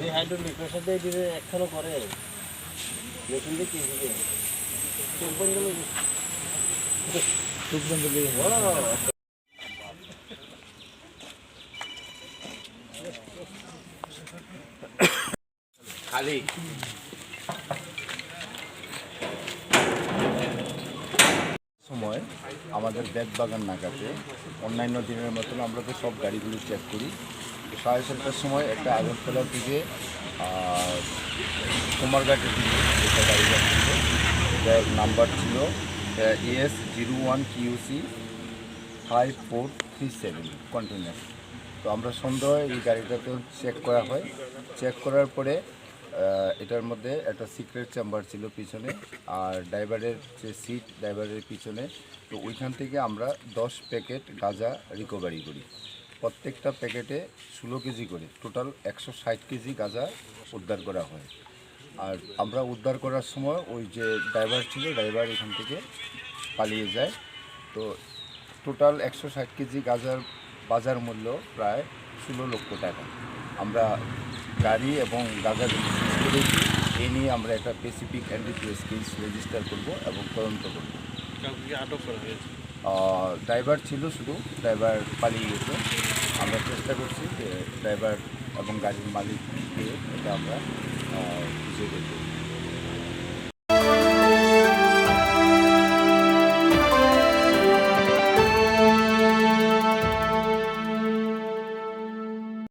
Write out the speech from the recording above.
এই হাইড্রোলিক দিয়ে কি। খালি সময় আমাদের ব্যাগ বাগান নাগাতে অন্যান্য দিনের মতন আমরা তো সব গাড়িগুলো চেক করি। সাড়ে সাতটার সময় একটা আগরতলা থেকে কুমারঘাটের দিকে একটা গাড়ি যার নাম্বার ছিল S zero one QC five four three seven container তো আমরা সন্ধ্যায় এই গাড়িটাতে চেক করা হয়। চেক করার পরে এটার মধ্যে একটা সিক্রেট চেম্বার ছিল পিছনে আর ড্রাইভারের যে সিট ড্রাইভারের পিছনে। তো ওইখান থেকে আমরা দশ প্যাকেট গাঁজা রিকভারি করি। প্রত্যেকটা প্যাকেটে ষোলো কেজি করে। টোটাল একশো ষাট কেজি গাঁজা উদ্ধার করা হয়। আর আমরা উদ্ধার করার সময় ওই যে ড্রাইভার ছিল ড্রাইভার এখান থেকে পালিয়ে যায়। তো টোটাল একশো ষাট কেজি গাঁজার বাজার মূল্য প্রায় ষোলো লক্ষ টাকা। আমরা গাড়ি এবং গাজা সিজ করেছি। এই নিয়ে আমরা একটা স্পেসিফিক এনডিপিএস কেস রেজিস্টার করব এবং তদন্ত করব। আটক করা হয়েছে? ড্রাইভার ছিল শুধু ড্রাইভার পালিয়ে গেছে। আমরা চেষ্টা করছি যে ড্রাইভার এবং গাড়ির মালিককে এটা আমরা খুঁজে